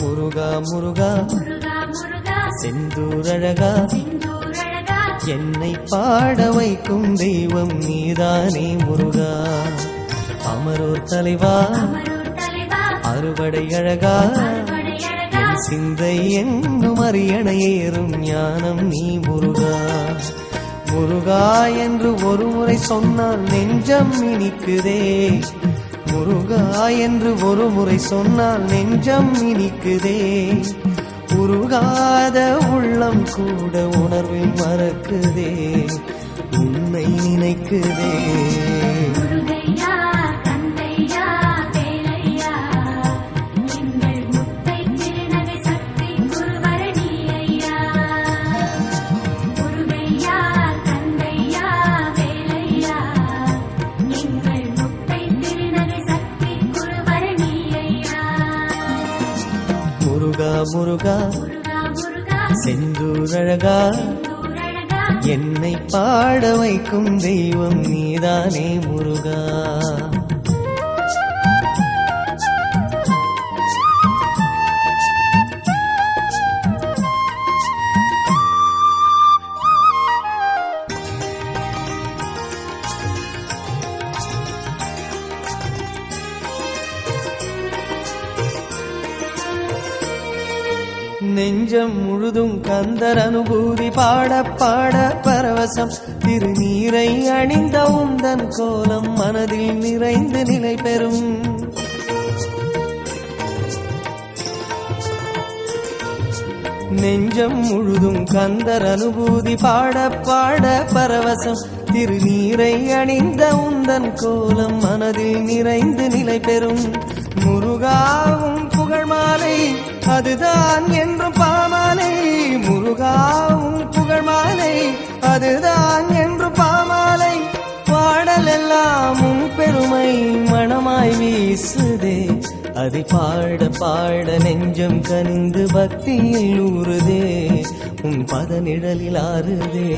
முருகா முருகா. செந்தூரழகா என்னை பாட வைக்கும் தெய்வம் நீதானே முருகா. அமரோர் தலைவா. அறுவடை அழகா. என் சிந்தை என்னும் அரியணையேறும் ஞானம் நீ முருகா. முருகா என்று ஒரு முறை சொன்னால் நெஞ்சம் இனிக்குதே. முருகா என்று ஒரு முறை சொன்னால் நெஞ்சம் இனிக்குதே உருகாத உள்ளம் கூட உணர்வில் மறக்குதே. உன்னை நினைக்குதே. முருகா முருகா. முருகா முருகா செந்தூரழகா என்னை பாட வைக்கும் தெய்வம் நீதானே முருகா. நெஞ்சம் முழுதும் கந்தர் அனுபூதி பாட பாட பரவசம். திருநீரை அணிந்த உந்தன் கோலம் மனதில் நிறைந்து நிலை பெறும். நெஞ்சம் முழுதும் கந்தர் அனுபூதி பாட பாட பரவசம். திருநீரை அணிந்த உந்தன் கோலம் மனதில் நிறைந்து நிலை பெறும். முருகாவும் புகழ் மாலை அதுதான் என்றும் பாமாலை. முருகாவும் புகழ் மாலை அதுதான் என்றும் பாமாலை. பாடலெல்லாமும் பெருமை மனமாய் வீசுதே. அதை பாட பாட நெஞ்சம் கனிந்து பக்தியில் ஊறுதே. உன் பத நிழலில் ஆறுதே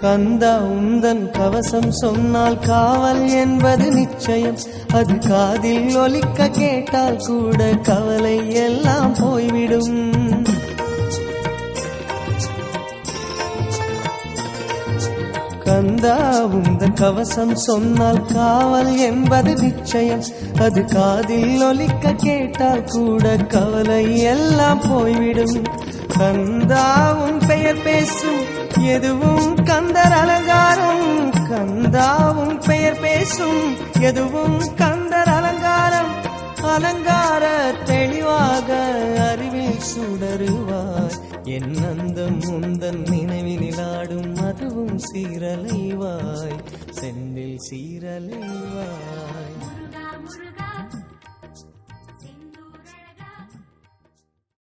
கந்தா உந்தன் கவசம் சொன்னால் காவல் என்பது நிச்சயம். அது காதில் ஒலிக்க கேட்டால் கூட கவலை எல்லாம் போய்விடும். கந்தா உந்தன் கவசம் சொன்னால் காவல் என்பது நிச்சயம். அது காதில் ஒலிக்க கேட்டால் கூட கவலை எல்லாம் போய்விடும். கந்தாவும் பெயர் பேசும். எதுவும் கந்தர் அலங்காரம். கந்தாவும் பெயர் பேசும். எதுவும் கந்தர் அலங்காரம். அலங்கார தெளிவாக அறிவில் சுடருவாய் என் அந்தம் உந்தன் நினைவினில் அதுவும் சீரலைவாய். செந்தில் சீரலைவாய்.